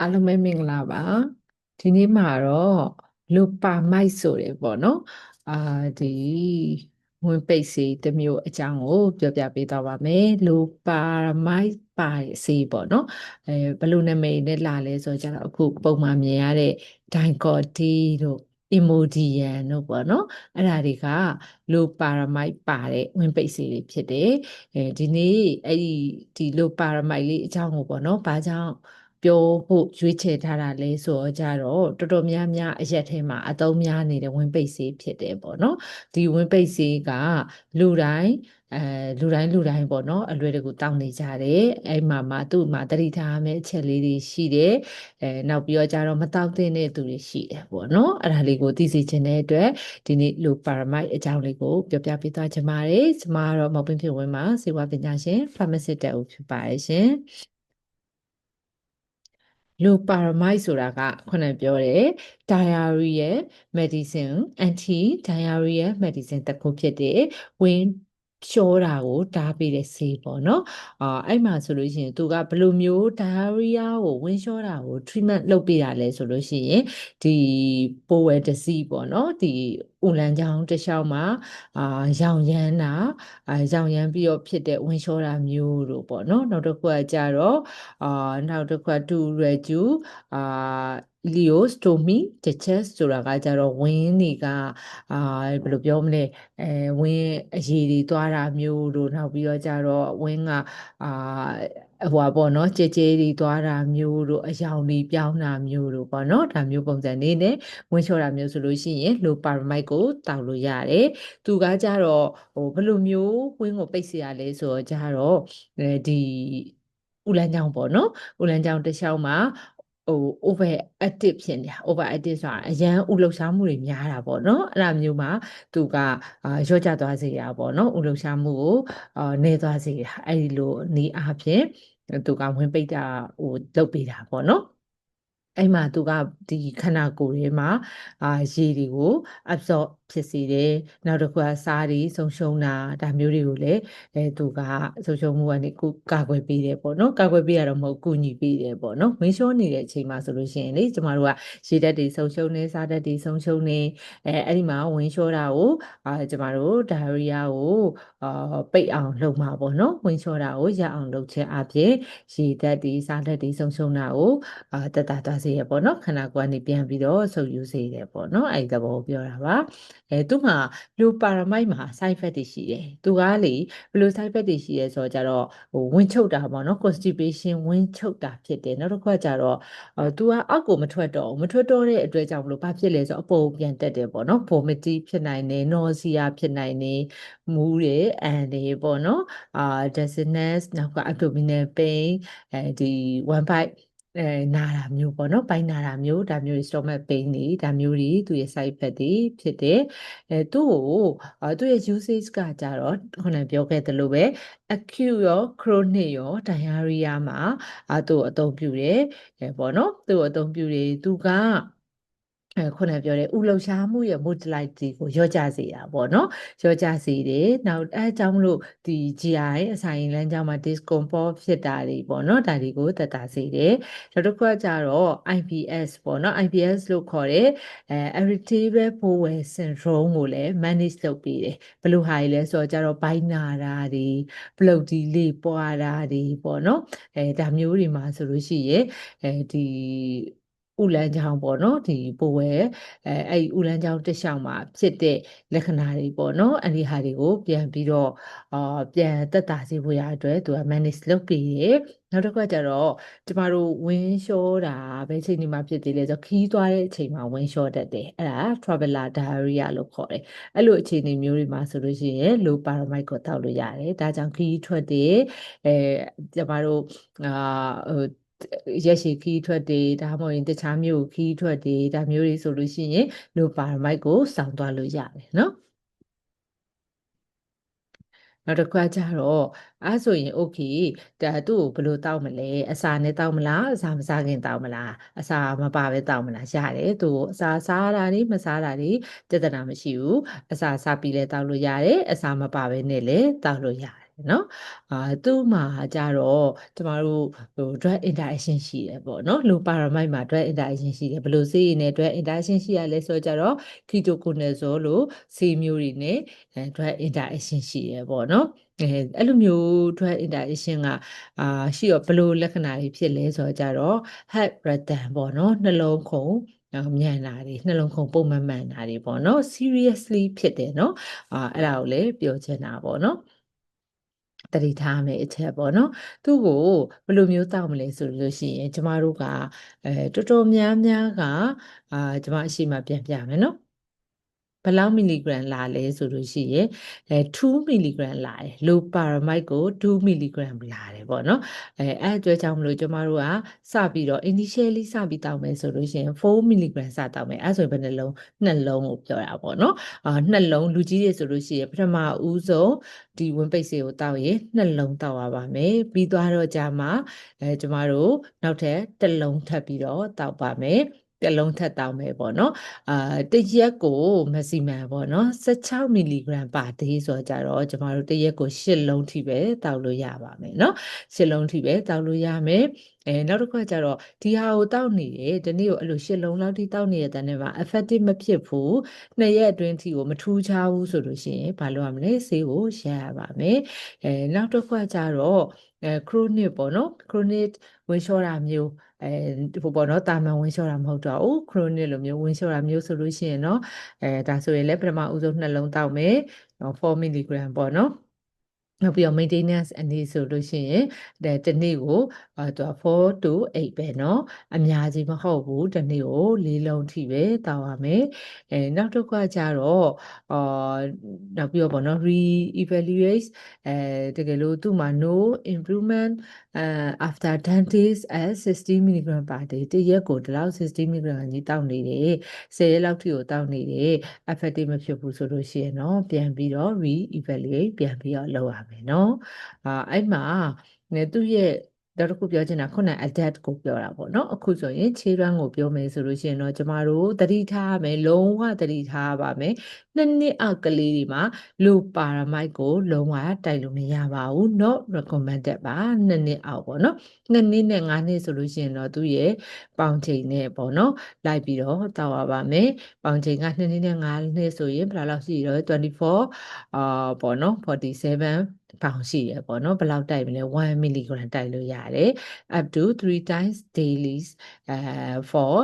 အားလုံးပဲမင်္ဂလာပါဒီနေ့မှာတော့လူပါမိုက်ဆိုတယ်ပေါ့နော်အာဒီဝင်ပိတ်စီတစ်မျိုးအကြောင်းကိုပြောပြပေးသွားပါမယ်လူပါမိုက်ပါစီပေါ့နော်အဲဘယ်လိုနာမည်နဲ့လာလဲဆိုတော့ကျတော့အခုပုံမှန်မြင်ရတဲ့ဒိုင်ကော်တီတို့ emodian တို့ပေါ့နော်အဲ့ဒါတွေကလိုပါရမိုက်ပါတဲ့ဝင်ပိတ်စီတွေဖြစ်တယ်အဲဒီနေ့အဲ့ဒီဒီလိုပါရမိုက်လေးအကြောင်းကိုပေါ့နော်ဘာကြောင့် ပြောဖို့ရွေးချယ်ထားတာလဲဆိုတော့ကြတော့တော်တော်များများအရက်ထဲမှာအသုံးများနေတဲ့ဝင်ပိတ်ဆေးဖြစ်တယ်ပေါ့နော်ဒီဝင်ပိတ်ဆေးကလူတိုင်းအဲလူတိုင်းလူတိုင်းပေါ့နော်အလွယ်တကူတောင်းနေကြတယ်အဲ့မှာမှသူ့မှာတတိထားမယ့်အချက်လေးတွေရှိတယ်အဲနောက်ပြီးတော့ကြတော့မတောက်တဲ့သူတွေရှိတယ်ပေါ့နော်အဲ့ဒါလေးကိုသိစေချင်တဲ့အတွက်ဒီနေ့လူပါရမိုက်အကြောင်းလေးကိုပြောပြပေးသွားချင်ပါတယ်ကျွန်မကတော့မောက်ပင်းဖြစ်ဝင်မှာစေဝါပညာရှင် pharmacist တက်ဦးဖြစ်ပါတယ်ရှင် လိုပါရမိုက်ဆိုတာကခုနပြောတယ် diarrhea medicine anti diarrhea medicine တစ်ခုဖြစ်တယ်ဝင်းလျှောတာကိုတားပေးတဲ့ဆေးပေါ့နော်အာအဲ့မှာဆိုလို့ရှိရင်သူကဘယ်လိုမျိုး diarrhea ကိုဝင်းလျှောတာကို treatment လုပ်ပေးတာလဲဆိုလို့ရှိရင်ဒီပိုဝယ်တစီပေါ့နော်ဒီ ဦးလန်းချောင်းတစ်လျှောက်မှာအာရောင်ရမ်းတာအာရောင်ရမ်းပြီးတော့ဖြစ်တဲ့ဝင်းလျှောတာမျိုးတို့ပေါ့နော်နောက်တစ်ခုကကြတော့အာနောက်တစ်ခုကတူရကျူအာလီယိုစတိုမီတချက်ဆိုတာကကြတော့ဝင်းတွေကအာဘယ်လိုပြောမလဲအဲဝင်းအရည်တွေသွားတာမျိုးတို့နောက်ပြီးတော့ကြတော့ဝင်းကအာ ဟိုပါပေါ့နော်ကြဲကြဲတွေသွားတာမျိုးတို့အယောင်တွေပြောင်းတာမျိုးတို့ပေါ့နော်ဒါမျိုးပုံစံလေးနဲ့ဝင်းလျှော်တာမျိုးဆိုလို့ရှိရင်လိုပါရမိုက်ကိုတောက်လို့ရတယ်သူကကြတော့ဟိုဘယ်လိုမျိုးဝင်းကိုပိတ်เสียရလဲဆိုတော့ကြတော့အဲဒီဥလန်းချောင်းပေါ့နော်ဥလန်းချောင်းတစ်လျှောက်မှာဟို over active ဖြစ်နေတာ over active ဆိုတာအရန်ဥလှုပ်ရှားမှုတွေများတာပေါ့နော်အဲ့ဒါမျိုးမှာသူကအာရော့ကျသွားစေတာပေါ့နော်ဥလှုပ်ရှားမှုကိုအာနေသွားစေတာအဲ့ဒီလိုနေအားဖြင့် သူကဝင်ပိတ်တာဟိုလုပ်ပေးတာပေါ့နော်အဲ့မှာသူကဒီခန္ဓာကိုယ်ထဲမှာအာရေတွေကို absorb ဖြစ်စေတယ်နောက်တစ်ခုကစားတွေဆုံးရှုံးတာဒါမျိုးတွေကိုလည်းအဲသူကဆုံးရှုံးမှုကနေကုကာကွယ်ပေးတယ်ပေါ့နော်ကာကွယ်ပေးရတော့မဟုတ်ကုညီပေးတယ်ပေါ့နော်ဝင်းလျှောနေတဲ့အချိန်မှာဆိုလို့ရှိရင်လေကျမတို့ကရေဓာတ်တွေဆုံးရှုံးနေစားဓာတ်တွေဆုံးရှုံးနေအဲအဲ့ဒီမှာဝင်းလျှောတာကိုအာကျမတို့ဒါရီယာကိုအာပိတ်အောင်လုပ်မှာပေါ့နော်ဝင်းလျှောတာကိုရအောင်လုပ်ခြင်းအပြင်ရေဓာတ်တွေစားဓာတ်တွေဆုံးရှုံးတာကိုအာတတသွားစေရပေါ့နော်ခန္ဓာကိုယ်ကနေပြန်ပြီးတော့ဆုပ်ယူစေတယ်ပေါ့နော်အဲ့ဒီသဘောပြောတာပါအဲသူ့မှာလူပါရမိုက်မှာ side effect တွေရှိတယ်သူကလေဘယ်လို side effect တွေရှိရဲဆိုတော့ကြတော့ဟိုဝင်ချုပ်တာပေါ့နော် constipation ဝင်ချုပ်တာဖြစ်တယ်နောက်တစ်ခုကကြတော့အဲသူကအောက်ကိုမထွက်တော့မထွက်တော့တဲ့အတွက်ကြောင့်မလို့ဘာဖြစ်လဲဆိုတော့အပေါ်ပြန်တက်တယ်ပေါ့နော် vomity ဖြစ်နိုင်တယ် nausea ဖြစ်နိုင်တယ်မူးတယ်အန်တယ်ပေါ့နော်အာ dizziness နောက်က abdominal pain အဲဒီ one bite အဲနာတာမျိုးပေါ့နော်ပိုင်းနာတာမျိုးဒါမျိုး stomach pain တွေဒါမျိုးတွေသူရဲ့ side effect တွေဖြစ်တယ်အဲသူ့ကိုအဲသူ့ရဲ့ usage ကကြတော့ခုနပြောခဲ့သလိုပဲ acute ရော chronic ရော diarrhea မှာအဲသူ့အသုံးပြုတယ်အဲပေါ့နော်သူ့အသုံးပြုတယ်သူကအဲ ခုနပြောတဲ့ဥလှရှားမှုရဲ့ motility ကိုရော့ကျစေတာပေါ့နော်ရော့ကျစေတယ်နောက်အဲအကြောင်းမလို့ဒီ GI အဆိုင်လမ်းကြောင်းမှာ discomfort ဖြစ်တာတွေပေါ့နော်ဒါတွေကိုတက်တာစေတယ်နောက်တစ်ခုကကြတော့ IBS ပေါ့နော် IBS လို့ခေါ်တဲ့အဲ irritable bowel syndrome ကိုလည်း manage လုပ်ပေးတယ်ဘယ်လိုဟာကြီးလဲဆိုတော့ကြတော့ဘိုင်းနာတာတွေပလုတ်ဒီလေးပွားတာတွေပေါ့နော်အဲဒါမျိုးတွေမှာဆိုလို့ရှိရင်အဲဒီ ဥလန်းချောင်းပေါ့နော်ဒီပိုဝဲအဲအဲ့ဥလန်းချောင်းတစ်လျှောက်မှာဖြစ်တဲ့လက္ခဏာတွေပေါ့နော်အဲ့ဒီဟာတွေကိုပြန်ပြီးတော့အာပြန်သက်သာစေဖို့ရအတွက်သူက manage လုပ်ပြီးရနောက်တစ်ခါကျတော့ကျမတို့ဝင်းလျှောတာဘယ်ချိန်ဒီမှာဖြစ်သေးလဲဆိုခီးသွားတဲ့အချိန်မှာဝင်းလျှောတတ်တယ်အဲ့ဒါ traveler diarrhea လို့ခေါ်တယ်အဲ့လိုအခြေအနေမျိုးတွေမှာဆိုလို့ရှိရင် low paramite ကိုတောက်လို့ရတယ်ဒါကြောင့်ခီးထွက်တယ်အဲကျမတို့အာဟို ရက်ရှည်ခီးထွက်တွေဒါမှမဟုတ်ရင်တခြားမျိုးခီးထွက်တွေဒါမျိုးတွေဆိုလို့ရှိရင်လိုပါရမိုက်ကိုစောင့်သွားလို့ရတယ်နော်နောက်တစ်ခါကျတော့အဲဆိုရင် okay ဒါသူ့ကိုဘယ်လိုတောက်မလဲအစာနဲ့တောက်မလားအစာမစားခင်တောက်မလားအစာမပါဘဲတောက်မလားရတယ်သူ့ကိုအစာစားတာတွေမစားတာတွေပြဿနာမရှိဘူးအစာစားပြီးလဲတောက်လို့ရတယ်အစာမပါဘဲနဲ့လည်းတောက်လို့ရတယ် တယ်เนาะအာသူ့မှာကြတော့ကျမတို့ဟို drug interaction ရှိတယ်ပေါ့เนาะ low paramide မှာ drug interaction ရှိတယ်ဘယ်လိုဆေးရည်နဲ့ drug interaction ရှိရလဲဆိုတော့ကြတော့ ketoconazole လို့ဆေးမျိုးတွေနဲ့ drug interaction ရှိတယ်ပေါ့เนาะအဲအဲ့လိုမျိုး drug interaction ကအာရှိတော့ဘယ်လိုလက္ခဏာတွေဖြစ်လဲဆိုတော့ကြတော့ heart rhythm ပေါ့နော်နှလုံးခုန်မြန်တာတွေနှလုံးခုန်ပုံမှန်မှန်တာတွေပေါ့နော် seriously ဖြစ်တယ်နော်အာအဲ့ဒါကိုလည်းပြောချင်တာပေါ့နော် တတိထားမယ်အချက်ပေါ့နော်သူ့ကိုဘယ်လိုမျိုးတောက်မလဲဆိုလို့ရှိရင်ကျမတို့ကအဲတော်တော်များများကအာကျမအရှိမပြန်ပြမယ်နော် ဘယ်လောက်မီလီဂရမ်လာလဲဆိုလို့ရှိရင်အဲ2မီလီဂရမ်လာတယ် low paramide ကို2မီလီဂရမ်လာတယ်ပေါ့နော်အဲအဲ့အတွက်ကြောင့်မလို့ကျမတို့ကစပြီးတော့ initially စပြီးတောက်မယ်ဆိုလို့ရှိရင်4မီလီဂရမ်စတောက်မယ်အဲ့ဆိုရင်ဘယ်နှလုံးနှလုံးကိုပြောတာပေါ့နော်အာနှလုံးလူကြီးတွေဆိုလို့ရှိရင်ပထမဦးဆုံးဒီဝင်းပိတ်စေကိုတောက်ရင်နှလုံးတောက်ရပါမယ်ပြီးသွားတော့ကြာမှအဲကျမတို့နောက်ထပ်တစ်လုံးထပ်ပြီးတော့တောက်ပါမယ် ပြက်လုံးထက်တောင်းပဲပေါ့နော်အာတရက်ကိုမစီမံပေါ့နော်16မီလီဂရမ်ပါဒေးဆိုကြတော့ကျမတို့တရက်ကို8လုံးထိပဲတောက်လို့ရပါမယ်နော်8လုံးထိပဲတောက်လို့ရမယ်အဲနောက်တစ်ခါကျတော့ဒီဟာကိုတောက်နေတယ်ဒီနေ့ကိုအဲ့လိုရှစ်လုံးလောက်ထိတောက်နေတဲ့တန်းထဲမှာ effective မဖြစ်ဘူးနှစ်ရက်အတွင်းထိကိုမထူးခြားဘူးဆိုလို့ရှိရင်ဘာလုပ်ရမလဲဆေးကိုရရပါမယ်အဲနောက်တစ်ခါကျတော့အဲ chronic ပေါ့နော် chronic ဝင်လျှောတာမျိုး အဲဟိုပေါ့နော်တာမန်ဝင်လျှောတာမဟုတ်တော့ဘူး chronic လိုမျိုးဝင်လျှောတာမျိုးဆိုလို့ရှိရင်เนาะအဲဒါဆိုရင်လည်းပထမဦးဆုံးနှလုံးတောက်မယ်4 mg ပေါ့နော်နောက်ပြီးတော့ maintenance အနေဆိုလို့ရှိရင်တဲ့တနေ့ကိုအဲသူက4 to 8ပဲเนาะအများကြီးမဟုတ်ဘူးတနေ့ကို၄လုံးထိပဲတောက်ရမယ်အဲနောက်တစ်ခါကျတော့အာနောက်ပြီးတော့ပေါ့နော် re-evaluate အဲတကယ်လို့သူ့မှာ no improvement uh, after 10 days at 60 mg per day တရက်ကိုဒီလောက်60 mg ကြီးတောက်နေတယ်10ရက်လောက်ထိကိုတောက်နေတယ် effective မဖြစ်ဘူးဆိုလို့ရှိရင်တော့ပြန်ပြီးတော့ re-evaluate ပြန်ပြီးတော့လုပ်ရမယ်เนาะအာအဲ့မှာသူ့ရဲ့နောက်တစ်ခုပြောချင်တာခုန adapt ကိုပြောတာပေါ့နော်အခုဆိုရင်ခြေရန်ကိုပြောမယ်ဆိုလို့ရှိရင်တော့ကျမတို့တတိထားမယ်လုံးဝတတိထားပါမယ် နှစ်နှစ်အောက်ကလေးတွေမှာလူပါရမိုက်ကို လုံးဝတိုက်လို့မရပါဘူး not recommended ပါနှစ်နှစ်အောက်ပေါ့နော်နှစ်နှစ်နဲ့ငါးနှစ်ဆိုလို့ရှိရင်တော့သူ့ရဲ့ပေါင်ချိန်နဲ့ပေါ့နော်လိုက်ပြီးတော့တောက်ရပါမယ်ပေါင်ချိန်ကနှစ်နှစ်နဲ့ငါးနှစ်ဆိုရင်ဘယ်လောက်ရှိတော့24အာပေါ့နော်47ပေါင်ရှိရပေါ့နော်ဘယ်လောက်တိုက်မလဲ1 mg တိုက်လို့ရတယ် up to 3 times daily uh for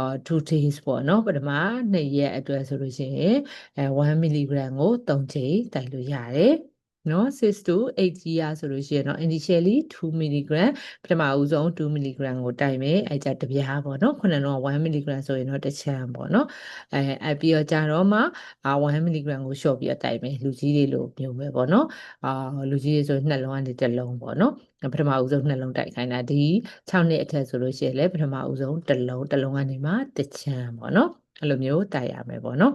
uh 2 days ပေါ့နော်ပထမ2ရက်အတွက်ဆိုလို့ရှိရင်အဲ1 mg ကို3ချိန်တိုက်လို့ရတယ်နော်6 to 8 year ဆိုလို့ရှိရင်တော့ initially 2 mg ပထမဦးဆုံး2 mg ကိုတိုက်မယ်အဲကြတပြားပေါ့နော်ခုနကတော့1 mg ဆိုရင်တော့တစ်ချမ်းပေါ့နော်အဲအပြီးတော့ကြတော့မှ1 mg ကိုလျှော့ပြီးတော့တိုက်မယ်လူကြီးတွေလိုမျိုးပဲပေါ့နော်အာလူကြီးတွေဆိုနှလုံးကနေတစ်လုံးပေါ့နော်ပထမဦးဆုံးနှလုံးတိုက်ခိုင်းတာဒီ6နှစ်အထက်ဆိုလို့ရှိရင်လည်းပထမဦးဆုံးတစ်လုံးတစ်လုံးကနေမှတစ်ချမ်းပေါ့နော်အဲ့လိုမျိုးတိုက်ရမယ်ပေါ့နော်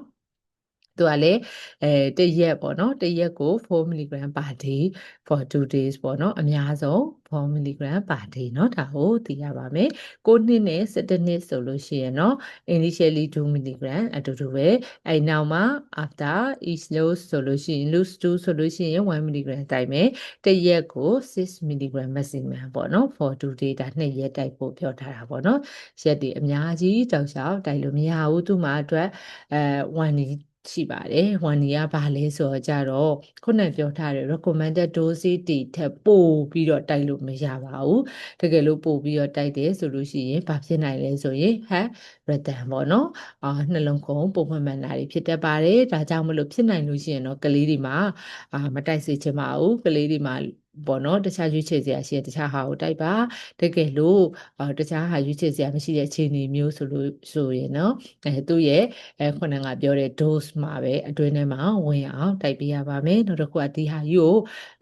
သူကလည်းအဲတရက်ပေါ့နော်တရက်ကို4 mg per day for 2 days ပေါ့နော်အများဆုံး4 mg per day เนาะဒါကိုသိရပါမယ်6နှစ်နဲ့7နှစ်ဆိုလို့ရှိရင်เนาะ initially 2 mg အတူတူပဲအဲနောက်မှာ after each dose ဆိုလို့ရှိရင် loose 2ဆိုလို့ရှိရင်1 mg တိုက်မယ်တရက်ကို6 mg maximum ပေါ့နော် for 2 day ဒါနှစ်ရက်တိုက်ဖို့ပြောထားတာပေါ့နော်ရက်တွေအများကြီးတောက်လျှောက်တိုက်လို့မရဘူးသူ့မှာအတွက်အဲ1 ရှိပါတယ်။ဝန်ဒီကဘာလဲဆိုတော့ကြတော့ခုနပြောထားတဲ့ recommended dose တွေထက်ပိုပြီးတော့တိုက်လို့မရပါဘူး။တကယ်လို့ပိုပြီးတော့တိုက်တယ်ဆိုလို့ရှိရင်ဘာဖြစ်နိုင်လဲဆိုရင် heart rhythm ပေါ့နော်။အာနှလုံးခုန်ပုံမှန်မှန်တာတွေဖြစ်တတ်ပါတယ်။ဒါကြောင့်မလို့ဖြစ်နိုင်လို့ရှိရင်တော့ကလေးတွေမှာအာမတိုက်စေချင်ပါဘူး။ကလေးတွေမှာ ပေါ့နော်တခြားရွေးချယ်စရာရှိတဲ့တခြားဟာကိုတိုက်ပါတကယ်လို့တခြားဟာရွေးချယ်စရာမရှိတဲ့အခြေအနေမျိုးဆိုလို့ဆိုရင်နော်အဲသူ့ရဲ့အဲခုနကပြောတဲ့ dose မှာပဲအတွင်းထဲမှာဝင်အောင်တိုက်ပေးရပါမယ်နောက်တစ်ခုကဒီဟာယူကို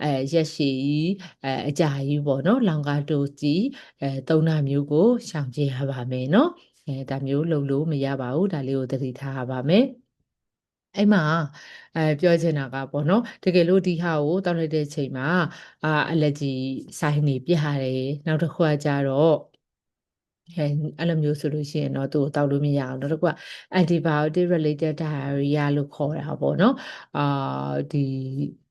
အဲရက်ရှည်ကြီးအဲအကြာကြီးပေါ့နော်လောင်ကာ dose ကြီးအဲသုံးတာမျိုးကိုရှောင်ကြဉ်ရပါမယ်နော်အဲဒါမျိုးလုပ်လို့မရပါဘူးဒါလေးကိုသတိထားရပါမယ် အဲ့မှာအဲပြောချင်တာကပေါ့နော်တကယ်လို့ဒီဟာကိုတောက်လိုက်တဲ့ချိန်မှာအာအလက်ဂျီဆိုင်နေပြရတယ်နောက်တစ်ခုကကြတော့အဲအဲ့လိုမျိုးဆိုလို့ရှိရင်တော့သူ့ကိုတောက်လို့မရအောင်နောက်တစ်ခုက antibiotic related diarrhea လို့ခေါ်တာပေါ့နော်အာဒီ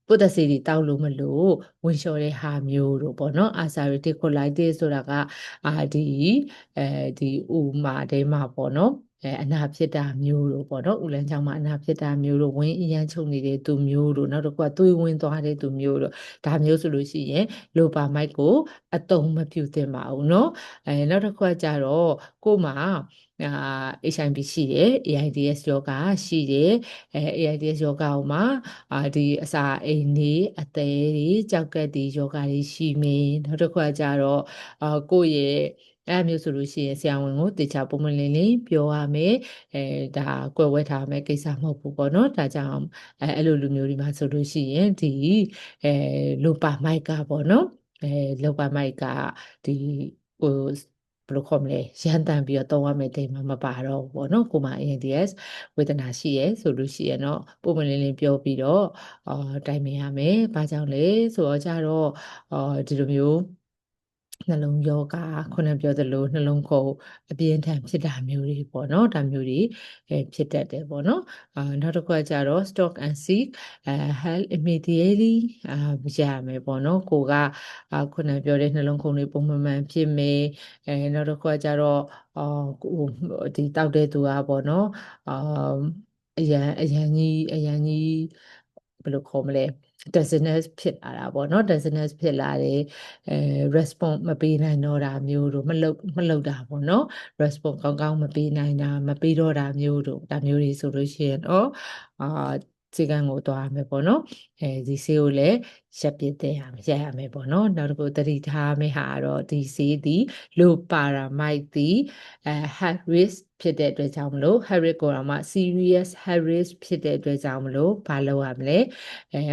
ပုဒ်သက်ဆေးတွေတောက်လို့မလို့ဝင်လျှော်တဲ့ဟာမျိုးတို့ပေါ့နော် ulcerative colitis ဆိုတာကအာဒီအဲဒီဥမာတဲမှာပေါ့နော် အဲအနာဖြစ်တာမျိုးတို့ပေါ့နော်ဥလန်ချောင်းမှာအနာဖြစ်တာမျိုးတို့ဝင်းအရန်ချုပ်နေတဲ့သူမျိုးတို့နောက်တစ်ခုကသွေးဝင်သွားတဲ့သူမျိုးတို့ဒါမျိုးဆိုလို့ရှိရင်လိုပါမိုက်ကိုအတုံးမပြုသင့်ပါဘူးနော်အဲနောက်တစ်ခုကကြတော့ကို့မှာအာ HIV ရှိတယ် AIDS ယောဂရှိတယ်အဲ AIDS ယောဂဟိုမှာအာဒီအစာအိမ်နေအသေးတွေကြောက်ကက်တွေယောဂတွေရှိမင်းနောက်တစ်ခုကကြတော့အာကိုယ့်ရဲ့ အဲ့မျိုးဆိုလို့ရှိရင်ဆရာဝန်ကိုတေချာပုံမလင်းလင်းပြောရမယ်အဲဒါကွယ်ဝဲထားမယ်ကိစ္စမဟုတ်ဘူးပေါ့နော်ဒါကြောင့်အဲအဲ့လိုလူမျိုးတွေမှာဆိုလို့ရှိရင်ဒီအဲလိုပါမိုက်ကပေါ့နော်အဲလိုပါမိုက်ကဒီဟိုဘယ်လိုခေါ်မလဲရန်တန်ပြီးတော့သုံးရမယ့်တိမ်မှာမပါတော့ဘူးပေါ့နော်ကိုမ ANDS ဝေဒနာရှိရဲဆိုလို့ရှိရင်တော့ပုံမလင်းလင်းပြောပြီးတော့အာတိုင်ပင်ရမယ်။ဘာကြောင့်လဲဆိုတော့ကြတော့အာဒီလိုမျိုး နှလုံးယောဂခုနပြောသလိုနှလုံးခုန်အပြင်းထန်ဖြစ်တာမျိုးတွေပေါ့နော်ဒါမျိုးတွေအဲဖြစ်တတ်တယ်ပေါ့နော်အာနောက်တစ်ခုကကြတော့ stock and seek အဲ health immediately အာရမယ်ပေါ့နော်ကိုကအာခုနပြောတဲ့နှလုံးခုန်တွေပုံမှန်မှန်ဖြစ်မယ်အဲနောက်တစ်ခုကကြတော့အာဒီတောက်တဲ့သူကပေါ့နော်အာအရန်အရန်ကြီးအရန်ကြီးဘယ်လိုခေါ်မလဲ dizziness ဖြစ်လာတာပေါ့နော် dizziness ဖြစ်လာတယ်အဲ response မပေးနိုင်တော့တာမျိုးတို့မလုပ်မလုပ်တာပေါ့နော် response ကောင်းကောင်းမပေးနိုင်တာမပေးတော့တာမျိုးတို့ဒါမျိုးတွေဆိုလို့ရှိရင်တော့အာ စေကံကိုသွားရမယ်ပေါ့နော်အဲဒီဆေးကိုလည်းရပ်ပစ်တဲ့ရမယ်ရပ်ရမယ်ပေါ့နော်နောက်တစ်ခုတတိထားမယ့်ဟာတော့ဒီဆေးဒီလိုပါရာမိုက်ဒီအဲ high risk ဖြစ်တဲ့အတွက်ကြောင့်မလို့ high risk ကိုတော့မှ serious high risk ဖြစ်တဲ့အတွက်ကြောင့်မလို့ဘာလုပ်ရမလဲအဲ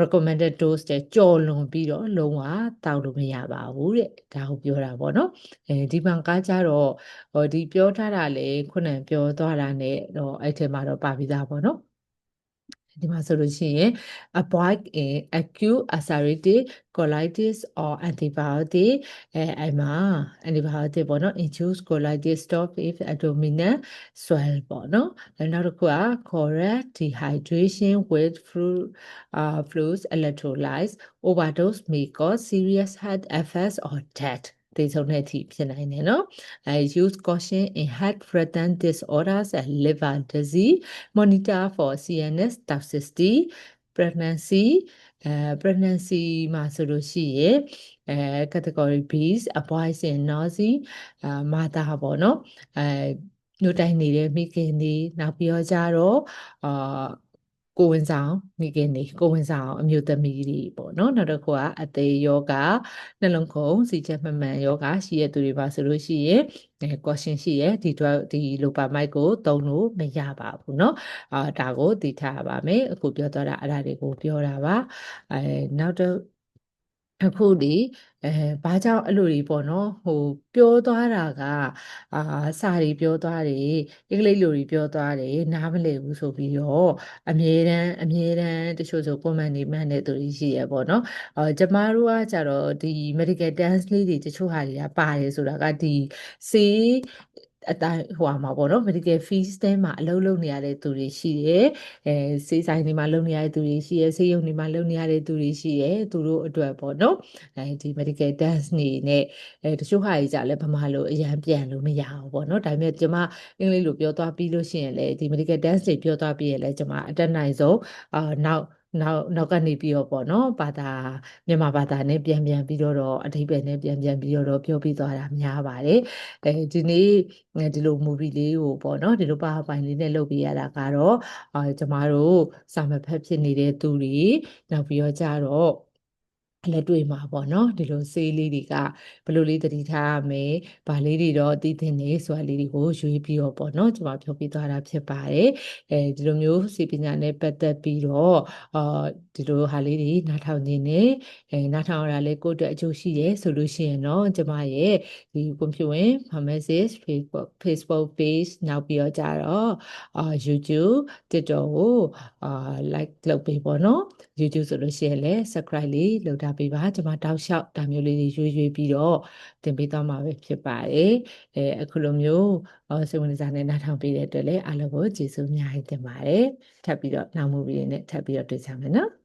recommended dose တဲ့ကြော်လွန်ပြီးတော့လုံးဝတောက်လို့မရပါဘူးတဲ့ဒါကိုပြောတာပေါ့နော်အဲဒီမှာကားကြတော့ဟိုဒီပြောထားတာလေခုနကပြောသွားတာ ਨੇ တော့အဲ့ထဲမှာတော့ပါပြီးသားပေါ့နော် ဒီမှာဆိုလို့ရှိရင် avoid in acute ulcerative colitis or antibiotic အဲအဲ့မှာ antibiotic ပေါ့နော် induce colitis stop if abdominal swell ပေါ့နော်နောက်တစ်ခုက correct dehydration with fluid uh, fluids electrolytes overdose may cause serious heart effects or death သေဆုံးတဲ့အထိဖြစ်နိုင်တယ်နော်အဲ use caution in heart rhythm disorders and liver disease monitor for CNS toxicity pregnancy အဲ pregnancy မှာဆိုလို့ရှိရင်အဲ category B avoid nausea အာမာတာပေါ့နော်အဲညှို့တိုင်းနေတဲ့မိခင်တွေနောက်ပြီးတော့ကြတော့အာ ကိုဝင်ဆောင်မိခင်တွေကိုဝင်ဆောင်အမျိုးသမီးတွေပေါ့နော်နောက်တစ်ခုကအသေးယောဂနှလုံးခုန်စီချက်မှန်မှန်ယောဂရှိရသူတွေပါဆိုလို့ရှိရင်အဲ caution ရှိရဒီ drug ဒီ lopamide ကိုသုံးလို့မရပါဘူးเนาะအာဒါကိုသိထားပါမယ်အခုပြောတော့တာအဲ့ဒါတွေကိုပြောတာပါအဲနောက်တော့ အခုဒီအဲဘာကြောင့်အဲ့လိုတွေပေါ့နော်ဟိုပြောသွားတာကအာစာတွေပြောသွားတယ်အင်္ဂလိပ်လိုတွေပြောသွားတယ်နားမလည်ဘူးဆိုပြီးတော့အမြဲတမ်းအမြဲတမ်းတချို့ဆို comment တွေမှန်တဲ့သူတွေရှိရပေါ့နော်အာကျမတို့ကကြတော့ဒီ medical dance လေးတွေတချို့ဟာတွေကပါတယ်ဆိုတာကဒီစေး အတိုင်းဟိုဟာမှာပေါ့နော် medical fees တဲမှာအလုပ်လုပ်နေရတဲ့သူတွေရှိတယ်အဲစေးဆိုင်တွေမှာလုပ်နေရတဲ့သူတွေရှိတယ်ဆေးရုံတွေမှာလုပ်နေရတဲ့သူတွေရှိတယ်သူတို့အတွက်ပေါ့နော်အဲဒီ medical dance နေနဲ့အဲတချို့ဟာကြီးကြလည်းဗမာလိုအရန်ပြန်လို့မရဘူးပေါ့နော်ဒါပေမဲ့ကျွန်မအင်္ဂလိပ်လိုပြောသွားပြီးလို့ရှိရင်လည်းဒီ medical dance တွေပြောသွားပြီးရင်လည်းကျွန်မအတက်နိုင်ဆုံးအာနောက် နောက်နောက်ကနေပြီးတော့ပေါ့နော်ဘာသာမြန်မာဘာသာနဲ့ပြန်ပြန်ပြီးတော့အဓိပ္ပာယ်နဲ့ပြန်ပြန်ပြီးတော့ပြောပြီးသွားတာများပါတယ်အဲဒီနေ့ဒီလို movie လေးကိုပေါ့နော်ဒီလိုပါပိုင်လေးနဲ့လုပ်ပေးရတာကတော့အာကျမတို့စာမဖက်ဖြစ်နေတဲ့သူတွေနောက်ပြီးတော့ကြတော့ လက်တွေ့မှာပေါ့နော်ဒီလိုဆေးလေးတွေကဘယ်လိုလေးတတိထားရမယ်ဗာလေးတွေတော့တည်တင်နေဆိုတာလေးတွေကိုရွေးပြီးတော့ပေါ့နော်ကျွန်မပြောပြသွားတာဖြစ်ပါတယ်အဲဒီလိုမျိုးစေပညာနဲ့ပတ်သက်ပြီးတော့အာဒီလိုဟာလေးတွေနားထောင်နေနေအဲနားထောင်ရတာလေးကိုယ့်အတွက်အကျိုးရှိရဲဆိုလို့ရှိရင်တော့ကျွန်မရဲ့ဒီ computer pharmacist Facebook Facebook page နောက်ပြီးတော့ကြတော့အာ YouTube TikTok ကိုအာ like လုပ်ပေးပေါ့နော် YouTube ဆိုလို့ရှိရင်လည်း subscribe လေးလုပ်ထားပေးပါကျွန်မတောက်လျှောက်ဒါမျိုးလေးတွေရွေးရွေးပြီးတော့တင်ပေးသွားမှာပဲဖြစ်ပါတယ်အဲအခုလိုမျိုးစိတ်ဝင်စားနဲ့နားထောင်ပေးတဲ့အတွက်လည်းအားလုံးကိုကျေးဇူးအများကြီးတင်ပါတယ်ထပ်ပြီးတော့နောက်မှုပြီးနဲ့ထပ်ပြီးတော့တွေ့ကြမယ်နော်